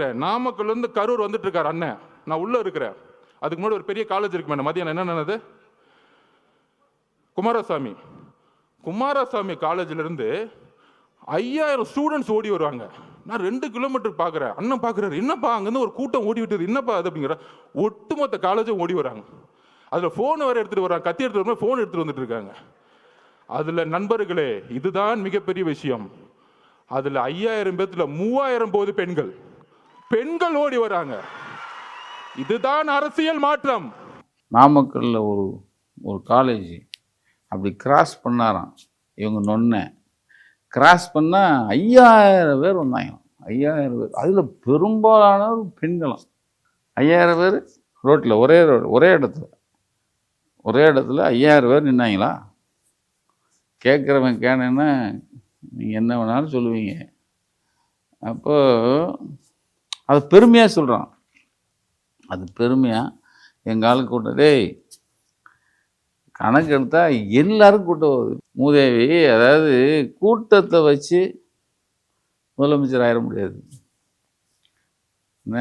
நாமக்கல்ல இருந்து கரூர் வந்துட்டு இருக்காரு அண்ணன். நான் உள்ள இருக்கிறேன். அதுக்கு முன்னாடி ஒரு பெரிய காலேஜ் இருக்கு மேடம். மதியம் என்ன நடந்தது குமாரசாமி. குமாரசாமி காலேஜ்ல இருந்து ஐயாயிரம் ஸ்டூடெண்ட்ஸ் ஓடி வருவாங்க. நான் ரெண்டு கிலோமீட்டர் பார்க்குறேன் அண்ணன் பார்க்குறாரு என்னப்பா அங்கேருந்து ஒரு கூட்டம் ஓடி விட்டது? என்னப்பா அது அப்படிங்கிற ஒட்டுமொத்த காலேஜும் ஓடி வராங்க. அதில் ஃபோன் வேறு எடுத்துகிட்டு வராங்க கத்தி எடுத்துகிட்டு வரும்போது ஃபோன் எடுத்துகிட்டு வந்துட்டு இருக்காங்க. அதில் நண்பர்களே இதுதான் மிகப்பெரிய விஷயம். அதில் ஐயாயிரம் பேர்த்தில் மூவாயிரம் போது பெண்கள். பெண்கள் ஓடி வராங்க. இதுதான் அரசியல் மாற்றம். நாமக்கல்ல ஒரு ஒரு காலேஜ் அப்படி கிராஸ் பண்ணாராம். இவங்க நொன்ன கிராஸ் பண்ணால் ஐயாயிரம் பேர் வந்தாங்க ஐயாயிரம் பேர். அதில் பெரும்பாலானவர் பெண்களும். ஐயாயிரம் பேர் ரோட்டில் ஒரே ரோடு ஒரே இடத்துல. ஒரே இடத்துல ஐயாயிரம் பேர் நின்னாங்களா? கேட்குறவன் கேனேன்னா நீங்கள் என்ன வேணாலும் சொல்லுவீங்க. அப்போது அதை பெருமையாக சொல்கிறான் அது பெருமையாக எங்கள் ஆளுக்கு கூட்டம் டேய் கணக்கு எடுத்தால் எல்லாரும் கூட்டம் வருது மூதேவி அதாவது கூட்டத்தை வச்சு முதலமைச்சர் ஆயிட முடியாது. என்ன?